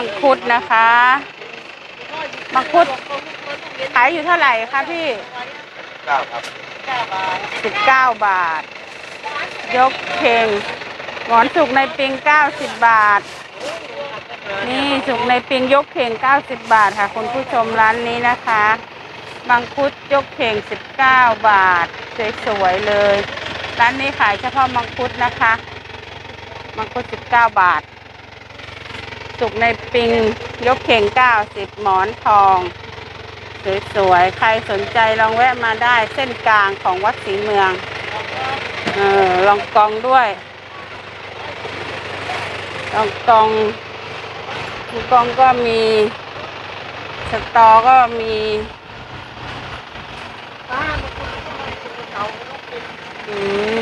มังคุดนะคะ มังคุดขายอยู่เท่าไหร่คะพี่เก้าครับสิบเก้าบาท ยกเข่งหมอนสุกในปิงเก้าสิบบาท นี่สุกในปิงยกเข่งเก้าสิบบาทค่ะคุณผู้ชมร้านนี้นะคะมังคุดยกเข่งสิบเก้าบาท สวยๆเลย ร้านนี้ขายเฉพาะมังคุดนะคะ มังคุดสิบเก้าบาท สุกในปิงยกเข่งเก้าสิบหมอนทอง สวยๆ ใครสนใจลองแวะมาได้เส้นกลางของวัดศรีเมือง เออลองกองด้วย ลองกองลองกองก็มีสตอก็มีอืม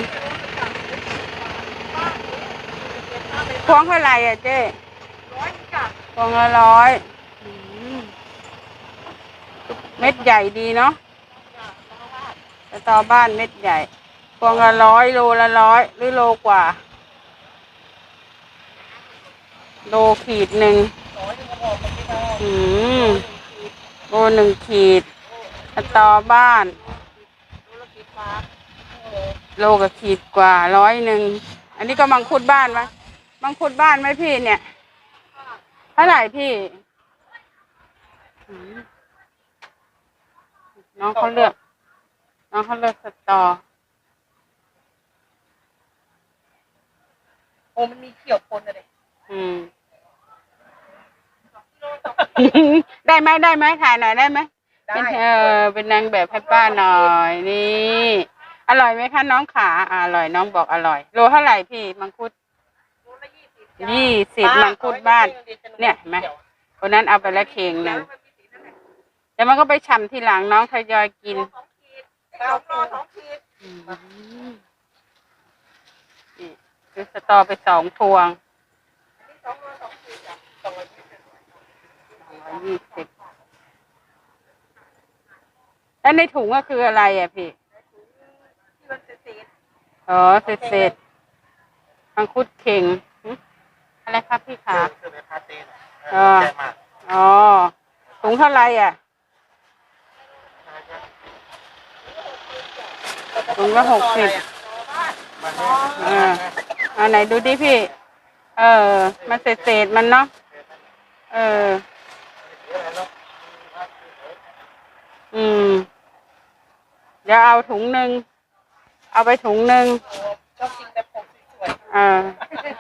พวงเท่าไหร่อะเจ๊ พวงละร้อยอืมเม็ดใหญ่ดีเนาะสตอบ้านเม็ดใหญ่พวงละร้อยโลละร้อยหรือโลกว่า โลขีดหนึ่งอืมโลหนึ่งขีดสตอบ้าน โลกับขีดกว่าร้อยหนึ่ง อันนี้ก็มังคุดบ้านไหมมังคุดบ้านไหมพี่เนี่ยเท่าไหร่พี่อืมน้องเขาเลือก น้องเขาเลือกสตอ โอ้มันมีเขียวปนอะไรอืม ได้ไหมได้ไหมถ่ายหน่อยได้ไหมได้เป็นเออเป็นนางแบบให้ป้าหน่อยนี่ อร่อยไหมคะน้องขาอ่าอร่อยน้องบอกอร่อย โลเท่าไหร่พี่มังคุด ยี่สิบมังคุดบ้าน เนี่ยเห็นไหมคนนั้นเอาไปแล้วเข่งหนึ่งแต่มันก็ไปฉ่ำทีหลังน้องทยอยกินสองโลสองขีดอืมนี่ซื้อสตอไปสองพวงสองโลสองขีดจ้ะสองร้อยยี่สิบสองร้อยยี่สิบแล้วในถุงก็คืออะไรอะพี่ที่มันเศษอ๋อเศษเศษๆมังคุดเข่งหึ อะไรครับพี่ขาคือในพาเต้นอ่าแจ่มากอ๋อถุงเท่าไหรอะถุงละหกสิบมันอ่าอันไหนดูดิพี่ เออ มันเศษเศษๆมันเนาะ เออ อืม เดี๋ยวเอาถุงหนึ่ง เอาไปถุงหนึ่งช อบกินแต่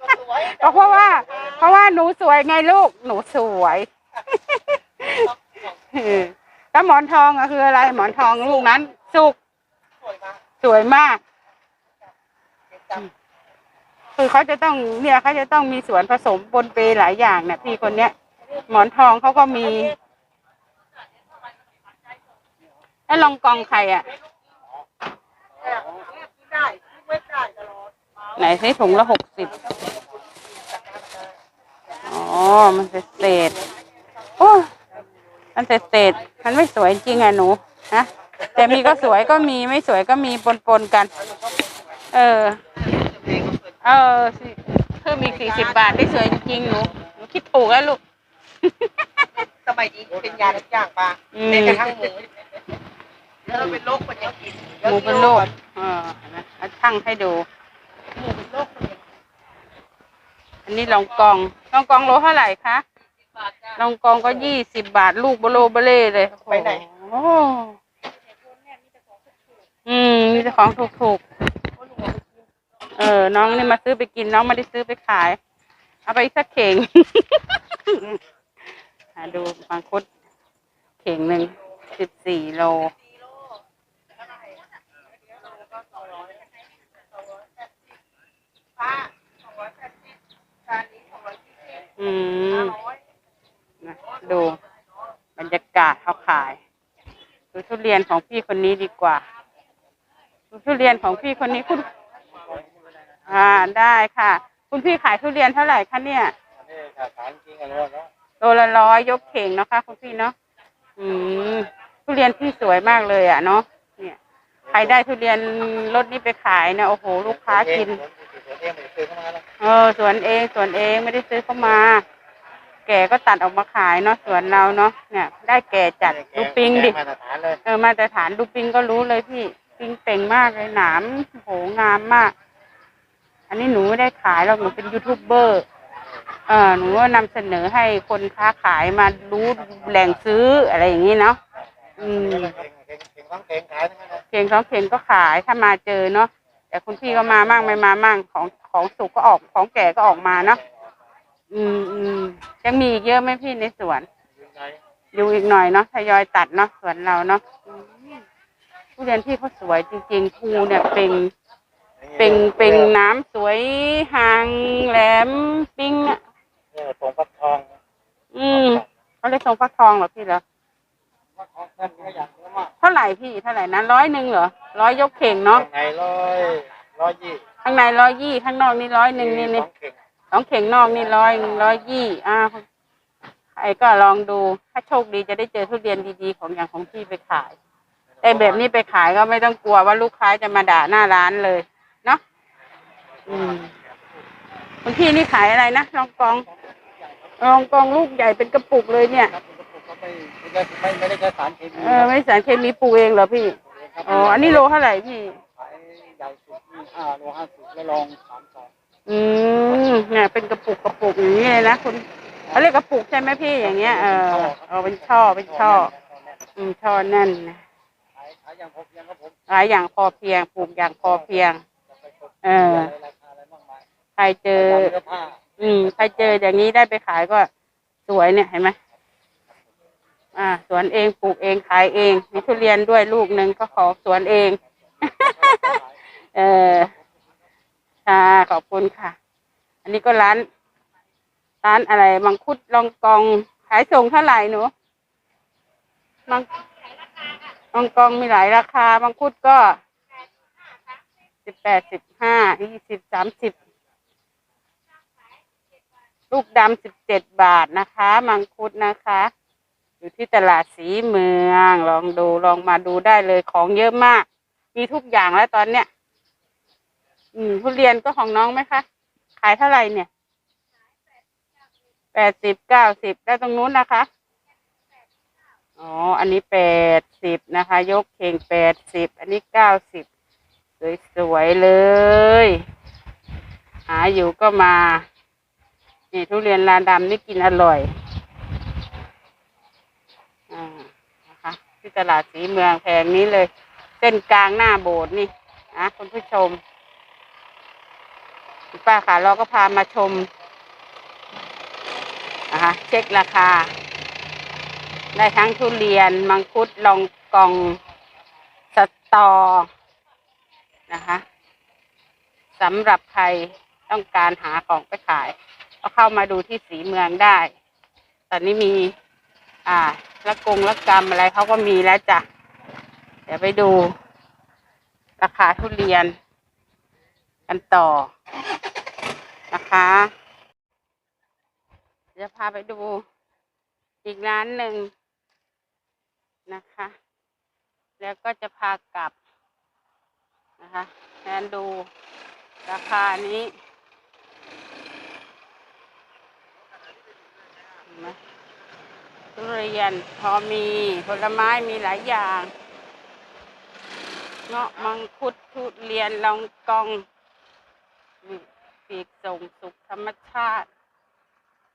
ผมสวยอ่าๆสวยก็เพราะว่า เพราะว่าหนูสวยไงลูก หนูสวยเออแล้วหมอนทองอะคืออะไร หมอนทองลูกนั้น สุกสวยมากสวยมากเดี๋ยวจคือเขาจะต้องเนี่ยเขาจะต้องมีส่วนผสมปนเปหลายอย่างเนี่ยพี่คนเนี้ย หมอนทองเขาก็มีแล้วลองกองไข่อะำกินได้ไม่ได้ตลอด ไหนใช้ถุงละหกสิบอ๋อ มันเศษเศษๆโอ้ มันเศษเศษๆมันไม่สวยจริงอะหนูฮะแต่มีก็สวยก็มีไม่สวยก็มีปนปนๆกัน เออ เออสิเพิ่มอีกสี่สิบบาทได้สวยจริงๆหนูหนูคิดถูกแล้วลูกสมัยนี้เป็นยาทุกอย่างป่ะอืมแม้กระทั่งหมูแล้วเป็นโรคคนยังกินหมูเป็นโรคเออเห็นไหมเอาช่างให้ดู อันนี้ลองกองลองกองโลเท่าไหร่คะบาทจ้ะลองกองก็ยี่สิบบาทลูกเบโลเบเล่เลยไปไหนโอ้โหอืมมีแต่ของถูกๆเออ น้องนี่มาซื้อไปกินน้องไม่ได้ซื้อไปขาย เอาไปอีกสักเข่งหาดูมังคุดเข่งหนึ่งสิบสี่โล ป้าสองร้อยแปดสิบจานนี้สองร้อยยี่สิบ อืม ห้าร้อย นะดู บรรยากาศเขาขายดูทุเรียนของพี่คนนี้ดีกว่าดูทุเรียนของพี่คนนี้คุณ อ่าได้ค่ะ คุณพี่ขายทุเรียนเท่าไหร่คะเนี่ยอันนี้ขาขายจริงกันแล้วเนาะโลละร้อยยกเข่งเนาะคะคุณพี่เนาะอืมทุเรียนพี่สวยมากเลยอะเนาะเนี่ยใครได้ทุเรียนรถนี้ไปขายเนี่ยโอ้โห ลูกค้ากินเองไม่ได้ซื้อเข้ามาแล้วเออสวนเองสวนเองไม่ได้ซื้อเข้ามา ก่ก็ตัดออกมาขายเนาะสวนเราเนาะเนี่ย ได้แก่จัดดูปิงดิมาตรฐานเลยเออมาแต่ฐานดูปิงก็รู้เลยพี่ปิงเป่งมากเลยหนามโหงามมาก อันนี้หนูไม่ได้ขายหรอกหนูเป็นยูทูบเบอร์เออหนูก็นำเสนอให้คนค้าขายมารู้แหล่งซื้ออะไรอย่างนี้เนาะอืมเก่งเก่งเก่งต้องเก่งขายทั้งนั้นเลยเพียงสองเพียงก็ขายถ้ามาเจอเนาะแต่คุณพี่ก็มามั่งไม่มามั่งของของสุกก็ออกของแก่ก็ออกมาเนาะ อืมอืมยังมีอีกเยอะไหมพี่ในสวนอยู่ไหนอยู่อีกหน่อยเนาะทยอยตัดเนาะสวนเราเนาะอืมทุเรียนพี่เขาสวยจริงๆภูเนี่ยเป็นเป็นเป็นน้ำสวยหางแหลมปิ้งอะเนี่ยตรงฟักทอง อืมเขาเรียกทรงฟักทองเหรอพี่เหรอฟักทองนั่นก็อยากเยอะมากเท่าไหร่พี่เท่าไหร่นะร้อยหนึ่งเหรอร้อยยกเข่งเนาะข้างในร้อยร้อยยี่ข้างในร้อยยี่ข้างนอกนี่ร้อยหนึ่งนี่นี่ สองเก่งสองเข่งนอกนี่ร้อยร้อยยี่อ่าใครก็ลองดูถ้าโชคดีจะได้เจอทุเรียนดีๆ ของอย่างของพี่ไปขาย แต่แบบนี้ไปขายก็ไม่ต้องกลัวว่าลูกค้าจะมาด่าหน้าร้านเลยเนาะอืมคุณพี่นี่ขายอะไรนะลองกองลองกองลูกใหญ่เป็นกระปุกเลยเนี่ยครับผมก็ไม่ไม่ไม่ได้ใช้สารเคมีเออไม่สารเคมีปลูกเองเหรอพี่อ๋ออันนี้โลเท่าไหร่พี่ขายใหญ่สุดนี่ห้าโลห้าสิบแล้วลองสามสอง อืมเนี่ยเป็นกระปุกกระปุกอย่างนี้เลยนะคุณเขาเรียกกระปุกใช่ไหมพี่อย่างเงี้ยเออเอาเป็นช่อเป็นช่อ อืมช่อแน่นนะขายขายอย่างพอเพียงครับผมขายอย่างพอเพียงปลูกอย่างพอเพียงจะไปกดเออราคาอะไรมากมายใครเจอเสื้อผ้าอืมใครเจออย่างนี้ได้ไปขายก็สวยเนี่ยเห็นไหมอ่า สวนเองปลูกเองขายเองมีทุเรียนด้วยลูกหนึ่งก็ขอสวนเอง เออ ค่ะ ขอบคุณค่ะ อันนี้ก็ร้าน ร้านอะไร มังคุดลองกองขายส่งเท่าไหร่หนูมังลองกองมีหลายราคา มังคุดก็สิบแปดสิบห้ายี่สิบสามสิบลูกดำสิบเจ็ดบาทนะคะ มังคุดนะคะ อยู่ที่ตลาดสีเมือง ลองดูลองมาดูได้เลยของเยอะมาก มีทุกอย่างแล้วตอนเนี้ย อืมทุเรียนก็ของน้องไหมคะ ขายเท่าไหร่เนี่ยแปดสิบเก้าสิบแล้ตรงนู้นนะคะ อ๋อ อันนี้แปดสิบนะคะ ยกเข่งแปดสิบ อันนี้เก้าสิบสวยๆเลย หาอยู่ก็มา นี่ทุเรียนลานดำนี่กินอร่อย อ่า นะคะ ที่ตลาดสีเมืองแพงนี้เลย เส้นกลางหน้าโบสถ์นี่นะคุณผู้ชม คุณป้าค่ะเราก็พามาชมนะคะเช็คราคา ได้ทั้งทุเรียน มังคุดลองกองสตอนะคะสำหรับใครต้องการหาของไปขาย ก็เข้ามาดูที่สีเมืองได้ ตอนนี้มี อ่าละกงละกรรมอะไรเขาก็มีแล้วจ้ะ เดี๋ยวไปดู ราคาทุเรียน กันต่อ นะคะพาไปดูอีกร้านหนึ่งนะคะ แล้วก็จะพากลับนะคะแทนดูราคานี้เห็นไหมทุเรียนพอมีผลไม้มีหลายอย่าง เงาะมังคุดทุเรียนลองกองนี่ ปีกส่งสุกธรรมชาติ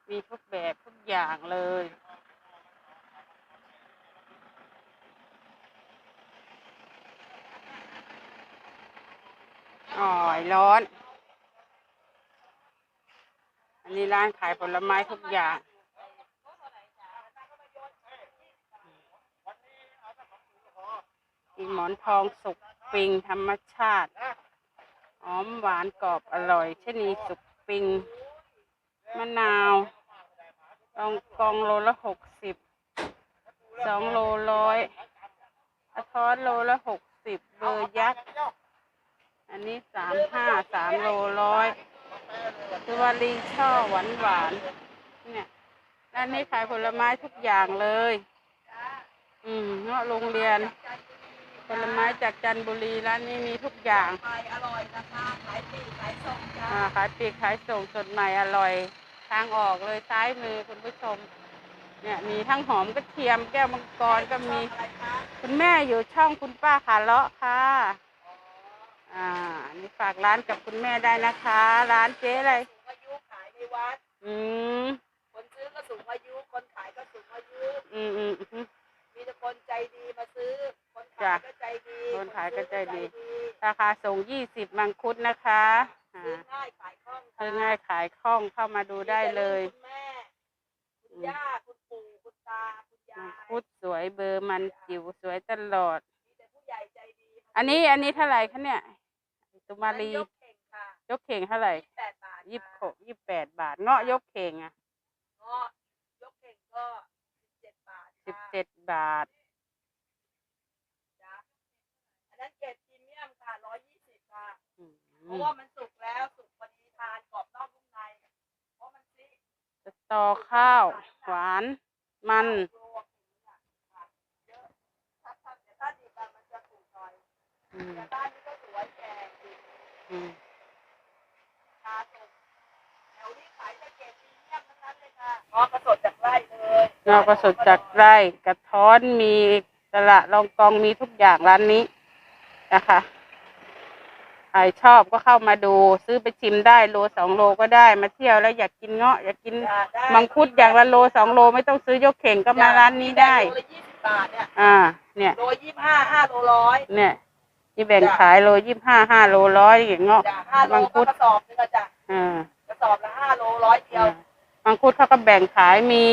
มีทุกแบบทุกอย่างเลยอ๋อยร้อน อันนี้ร้านขายผลไม้ทุกอย่างมีหมอนทองสุกปิงธรรมชาติ หอมหวานกรอบอร่อยชะนีสุกปิง มะนาวลองกองโลละหกสิบสองโลร้อยกระท้อนโลละหกสิบเบอร์ยักษ์ อันนี้สามห้าสามโลร้อยคือว่าลีช่อหวานหวานเนี่ยร้านนี้ขายผลไม้ทุกอย่างเลย อืมเงาะโรงเรียน ผลไม้จากจันทบุรีร้านนี้มีทุกอย่างขายอร่อยราคาขายปลีกขายส่งจ้าอ่าขายปลีกขายส่งสดใหม่อร่อย ทางออกเลยซ้ายมือคุณผู้ชม เนี่ยมีทั้งหอมกระเทียมแก้วมังกรก็มีคุณแม่อยู่ช่องคุณป้าขาเลาะค่ะ อ่า นี่ฝากร้านกับคุณแม่ได้นะคะ ร้านเจ๊อะไร สูงอายุขายในวัด อืม คนซื้อก็สูงอายุ คนขายก็สูงอายุ อืมอืมอืมมีแต่คนใจดีมาซื้อคนขาย จ้ะก็ใจดีคนขายก็ใจดีซื้อราคาส่งยี่สิบมังคุดนะคะอ่าซื้อง่ายขายคล่องค่ะซื้อง่ายขายคล่องเข้ามาดูได้เลยคุณแม่คุณย่าคุณปู่คุณตาคุณยามังยคุดสวยเบอร์มันจิ๋วสวยตลอดมีแต่ผู้ใหญ่ใจดีอันนี้อันนี้เท่าไหร่คะเนี่ยตุมารียกเข่งค่ะยกเข่งเท่าไหร่แปดบาทยี่สิบค่ะหกยี่สิบแปดบาทเงาะยกเข่งอะเงาะยกเข่งก็สิบเจ็ดบาทสิบค่ะเจ็ดบาท จ้ะอั นนั้นเกรดพรีเมียมค่ะร้อยยี่สิบค่ะ อืเพราะมว่ามันสุกแล้วสุกพอดีทานกรอบนอกนุ่มใน เพราะมันซีสตอข้าว หวาน มัน รวมค่ะเยอะถ้าถ้าแต่ถ้าดีกันมันจะถูกหน่อยอืมแต่บ้านนี้ก็สวยแก่ดีอืมทาสุกแถวนี้ขายแต่เกรดพรีเมียมทั้งนั้นเลยค่ะงอกระสดจากไร่เลยเงาะก็สดจากไร่ กระท้อนมีตละรองกองมีทุกอย่างร้านนี้ นะคะใครชอบก็เข้ามาดู ซื้อไปชิมได้โลสองโลก็ได้มาเที่ยวแล้วอยากกินเงาะอยากกินจ้ะได้มังคุดอย่างละโลสองโลไม่ต้องซื้อยกเข่งก็มาร้านนี้ได้ โลละยี่สิบบาทเนี่ยอ่า เนี่ย โลยี่สิบห้าห้าโลร้อยเนี่ยที่แบ่งขายโลยี่ห้าห้าโลร้อยอย่างเงาะ จ้ะห้าโลมังก็คุดกระสอบนึงอะจ้ะอ่า กระสอบละห้าโลร้อยเดียวมังคุดเขาก็แบ่งขายมี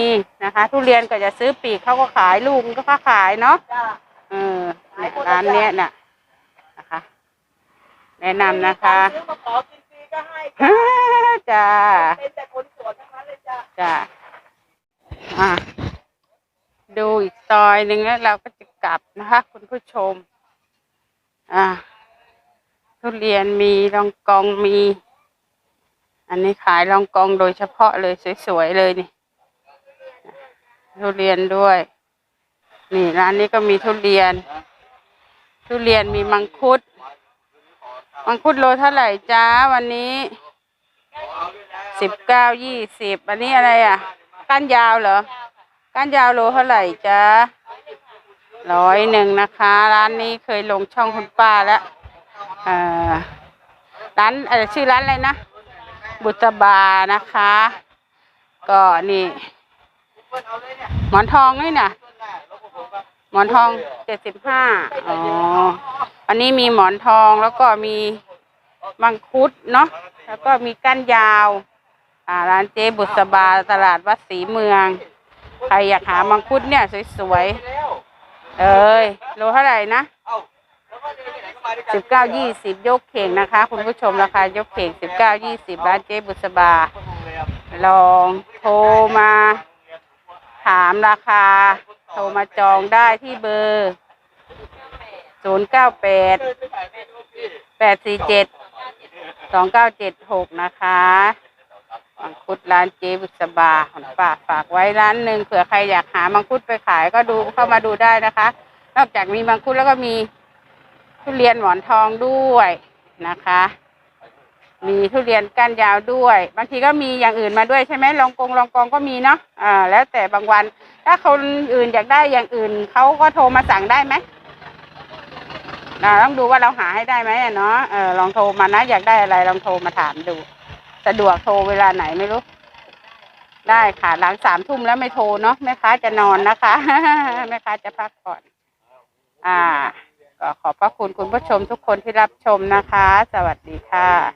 นะคะ ทุเรียนก็จะซื้อปีกเขาก็ขายลูกมันก็เขาขายเนาะจ้ะเออเนี่ยร้านเนี้ยน่ะนะคะ แนะนำนะคะ ซื้อมาขอกินฟรีก็ให้จ้า เป็นแต่คนสวนทั้งนั้นเลยจ้ะ จ้าอะดูอีกซอยหนึ่งแล้วเราก็จะกลับนะคะ คุณผู้ชม อ่าทุเรียนมีรองกองมี อันนี้ขายรองกองโดยเฉพาะเลยสวยๆเลยนี่ทุเรียนด้วย นี่ร้านนี้ก็มีทุเรียน ทุเรียนมีมังคุด มังคุดโลเท่าไหร่จ้าวันนี้สิบเก้ายี่สิบอันนี้อะไรอะ ก้านยาวเหรอ ก้านยาวโลเท่าไหร่จ้าร้อยหนึ่งนะคะ ร้านนี้เคยลงช่องคุณป้าแล้วอ่อร้านชื่อร้านอะไรนะ บุตรบานะคะ ก็นี่หมอนทองนี่น่ะ หมอนทองเจ็ดสิบห้าอ๋อ อันนี้มีหมอนทองแล้วก็มีมังคุดเนาะแล้วก็มีก้านยาว อ่าร้านเจ๊บุษบาตลาดวัดศรีเมือง ใครอยากหามังคุดเนี่ยสวยๆเอ้ยโลเท่าไหร่นะสิบเก้ายี่สิบยกเข่งนะคะ คุณผู้ชมราคายกเข่งสิบเก้ายี่สิบร้านเจ๊บุษบา ลองโทรมา ถามราคา โทรมาจองได้ที่เบอร์ ศูนย์เก้าแปดแปดสี่เจ็ดสองเก้าเจ็ดหกนะคะมังคุดร้านเจ๊บุษบาของฝากฝากไว้ร้านหนึ่งเผื่อใครอยากหามังคุดไปขายก็ดูเข้ามาดูได้นะคะ นอกจากมีมังคุดแล้วก็มีทุเรียนหมอนทองด้วยนะคะ มีทุเรียนก้านยาวด้วย บางทีก็มีอย่างอื่นมาด้วยใช่ไหมลองกงลองกองก็มีเนาะอ่าแล้วแต่บางวัน ถ้าคนอื่นอยากได้อย่างอื่นเขาก็โทรมาสั่งได้ไหม อ่าต้องดูว่าเราหาให้ได้ไหมเนาะเออลองโทรมานะ อยากได้อะไรลองโทรมาถามดู สะดวกโทรเวลาไหนไม่รู้ ได้ค่ะ หลังสามทุ่มแล้วไม่โทรเนาะแม่ค้าจะนอนนะคะแม่ค้าจะพักก่อน อ่า ก็ขอบพระคุณคุณผู้ชมทุกคนที่รับชมนะคะ สวัสดีค่ะ